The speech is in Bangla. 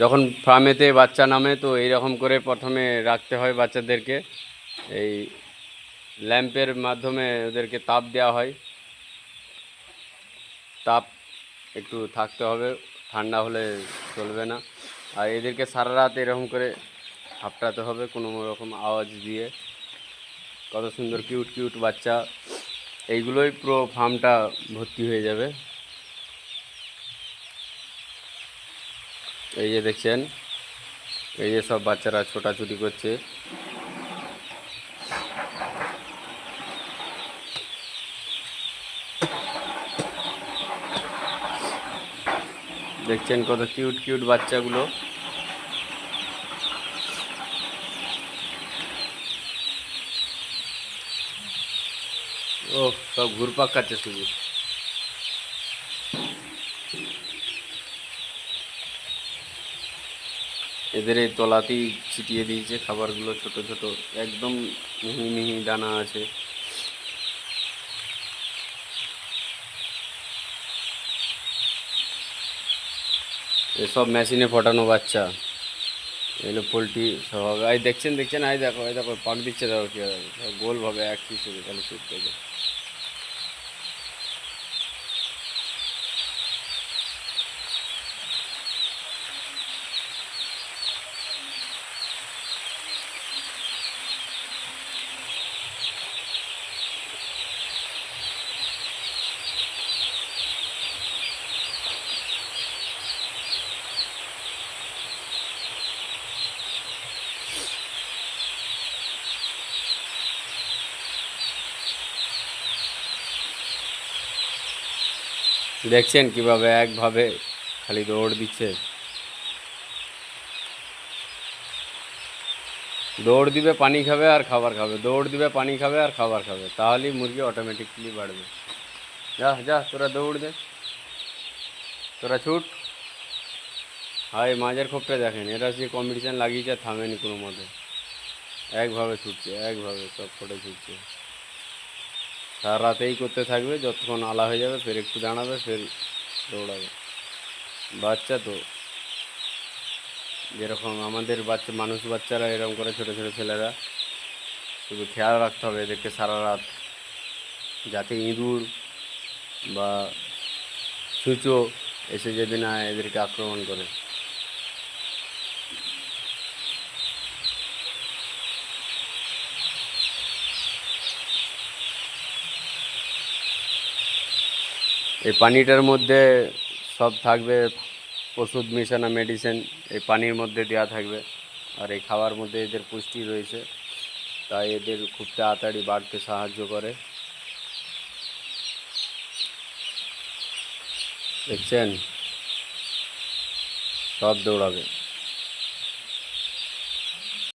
যখন ফার্মেতে বাচ্চা নামে, তো এইরকম করে প্রথমে রাখতে হয় বাচ্চাদেরকে। এই ল্যাম্পের মাধ্যমে ওদেরকে তাপ দেওয়া হয়। তাপ একটু থাকতে হবে, ঠান্ডা হলে চলবে না। আর এদেরকে সারা রাত এরকম করে হাপটাতে হবে, কোনো রকম আওয়াজ দিয়ে। কত সুন্দর, কিউট কিউট বাচ্চা। এইগুলোই পুরো ফার্মটা ভর্তি হয়ে যাবে। এই যে দেখছেন, এই যে সব বাচ্চারা ছোটাছুটি করছে। দেখছেন কত কিউট কিউট বাচ্চাগুলো। ও সব ঘুরপাক খাচ্ছে শুধু। এদের এই তলাতেই ছিটিয়ে দিয়েছে, খাবারগুলো ছোট ছোট, একদম মিহি মিহি দানা আছে। এসব মেশিনে ফোটানো বাচ্চা। এগুলো পোলট্রি সব এই দেখছেন দেখছেন? আই দেখো, এই দেখো, পাক দিচ্ছে, দেখো কি গোলভাবে এক হিসেবে তাহলে দেখছেন কিভাবে একভাবে খালি দৌড় দিচ্ছে দৌড় দিবে পানি খাবে আর খাবার খাবে দৌড় দিবে পানি খাবে আর খাবার খাবে তাহলেই মুরগি অটোমেটিকলি বাড়বে যা যা তোরা দৌড় দে তোরা ছুট হাই মাঝের খোপটা দেখেন এরা যে কম্পিটিশান লাগিয়েছে আর থামেনি কোনো মতে একভাবে ছুটছে একভাবে সব ফোটে ছুটছে সারা রাতেই করতে থাকবে, যতক্ষণ আলা হয়ে যাবে ফের একটু দাঁড়াবে, ফের দৌড়াবে। বাচ্চা তো। যেরকম আমাদের বাচ্চা, মানুষ বাচ্চারা এরকম করে ছোটো ছোটো ছেলেরা, শুধু খেয়াল রাখতে হবে এদেরকে সারা রাত। যাতে ইঁদুর বা সূচো এসে যদি না এদেরকে আক্রমণ করে। এই পানিটার মধ্যে সব থাকবে ওষুধ, মিশানো মেডিসিন এই পানির মধ্যে দেওয়া থাকবে। আর এই খাওয়ার মধ্যে এদের পুষ্টি রয়েছে। তাই এদের খুব তাড়াতাড়ি বাড়তে সাহায্য করে। দেখছেন? সব দৌড়াবে।